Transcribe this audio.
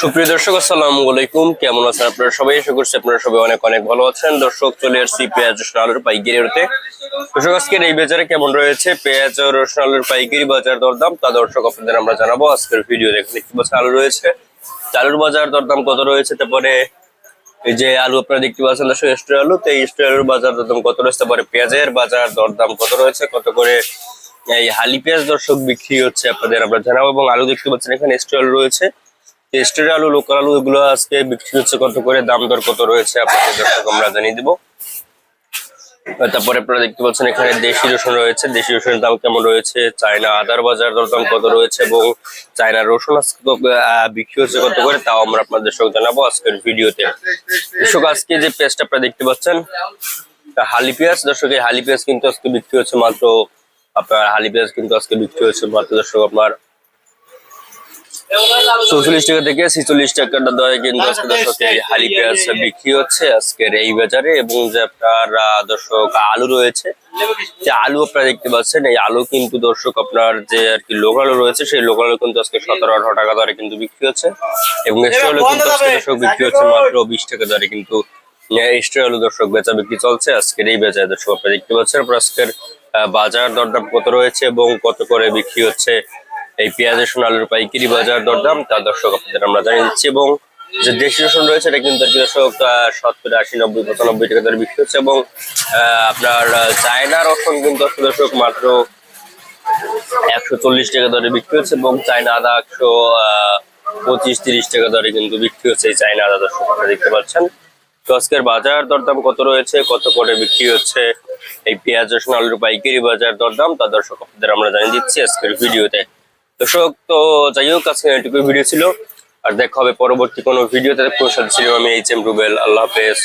সুপ্রিয় দর্শক, আসসালামু আলাইকুম। কেমন আছেন আপনারা সবাই? আশা করছি আপনারা সবাই অনেক অনেক ভালো আছেন। দর্শক, চলে আসছি পেঁয়াজ রসুন আলুর পাইকারি হতে দর্শক, আজকের এই বাজারে কেমন রয়েছে? পেঁয়াজ ও রসুন আলুর পাইকারি বাজার দরদাম। তা দর্শক, আপনাদের আমরা জানাব। আজকের ভিডিও দেখুন একটি বছর আলু রয়েছে। আলুর বাজার দরদাম কত রয়েছে? তারপরে এই যে আলু আপনারা দেখতে পাচ্ছেন, দর্শক, স্টোর আলু। তো এই স্টোর আলুর বাজার দরদাম কত রয়েছে? তারপরে পেঁয়াজের বাজার দরদাম কত রয়েছে? কত করে এই হালি পেঁয়াজ দর্শক বিক্রি হচ্ছে, আপনাদের আমরা জানাব। এবং আলু দেখতে পাচ্ছেন, এখানে স্টোর আলু রয়েছে। স্টোরের আলু, লোকাল আলু, এগুলো আজকে বিক্রি হচ্ছে কত করে, দাম দর কত রয়েছে, আপনাদের দর্শক আমরা জানিয়ে দিব। তারপরে আপনারা দেখতে পাচ্ছেন এখানে দেশি রসুন রয়েছে, দেশি রসুনের দাম কেমন রয়েছে, চায়না আদার বাজার দরদাম কত রয়েছে এবং চায়না রসুন আজকে বিক্রি হচ্ছে কত করে, তাও আমরা আপনাদের সঙ্গে জানাব আজকের ভিডিওতে। দর্শক, আজকে যে পেঁয়াজটা আপনারা দেখতে পাচ্ছেন হালি পেঁয়াজ, দর্শক, এই হালি পেঁয়াজ কিন্তু আজকে বিক্রি হচ্ছে মাত্র, আপনার হালি পেঁয়াজ কিন্তু আজকে বিক্রি হচ্ছে মাত্র, দর্শক, আপনার চৌচল্লিশ টাকা থেকে ছিচল্লিশ টাকার দরে কিন্তু আজকে দর্শক এই হালি পেঁয়াজ বিক্রি হচ্ছে আজকের এই বাজারে এবং যে আপনার দর্শক আলু রয়েছে। যে আলু আপনারা দেখতে পাচ্ছেন এই আলু কিন্তু দর্শক আপনার যে আর কি লোকাল রয়েছে সেই লোকাল কিন্তু আজকে সতেরো আঠারো টাকা দরে কিন্তু বিক্রি হচ্ছে। এবং এক্সট্রা আলু কিন্তু আজকে দর্শক বিক্রি হচ্ছে মাত্র বিশ টাকা দরে কিন্তু এক্সট্রা আলু দর্শক বেচা বিক্রি চলছে আজকের এই বেচায় দর্শক আপনারা দেখতে পাচ্ছেন আপনার আজকের বাজার দরদাম কত রয়েছে এবং কত করে বিক্রি হচ্ছে এই পেঁয়াজ রসুন আলুর পাইকারি বাজার দরদাম, তা দর্শক আপনাদের আমরা জানিয়ে দিচ্ছি এবং যে দেশি রসুন রয়েছে, এটা কিন্তু দর্শক সত্তর, আশি, নব্বই, পঁচানব্বই টাকা দরে বিক্রি হচ্ছে এবং আপনার চায়না রসুন কিন্তু দর্শক মাত্র একশো চল্লিশ টাকা দরে বিক্রি হচ্ছে এবং চায়না আদা একশো পঁচিশ, তিরিশ টাকা দরে কিন্তু বিক্রি হচ্ছে এই চায়না আদা দর্শক আপনারা দেখতে পাচ্ছেন। তো আজকের বাজার দরদাম কত রয়েছে, কত করে বিক্রি হচ্ছে এই পেঁয়াজ রসুন আলুর পাইকারি বাজার দরদাম, তা দর্শক আপনাদের আমরা জানিয়ে দিচ্ছি আজকের ভিডিওতে। দর্শক, তো যাই হোক আজকে এটুকু ভিডিও ছিল। আর দেখা হবে পরবর্তী কোনো ভিডিওতে প্রসাদ ছিল আমি এইচ এম রুবেল আল্লাহ হাফেজ।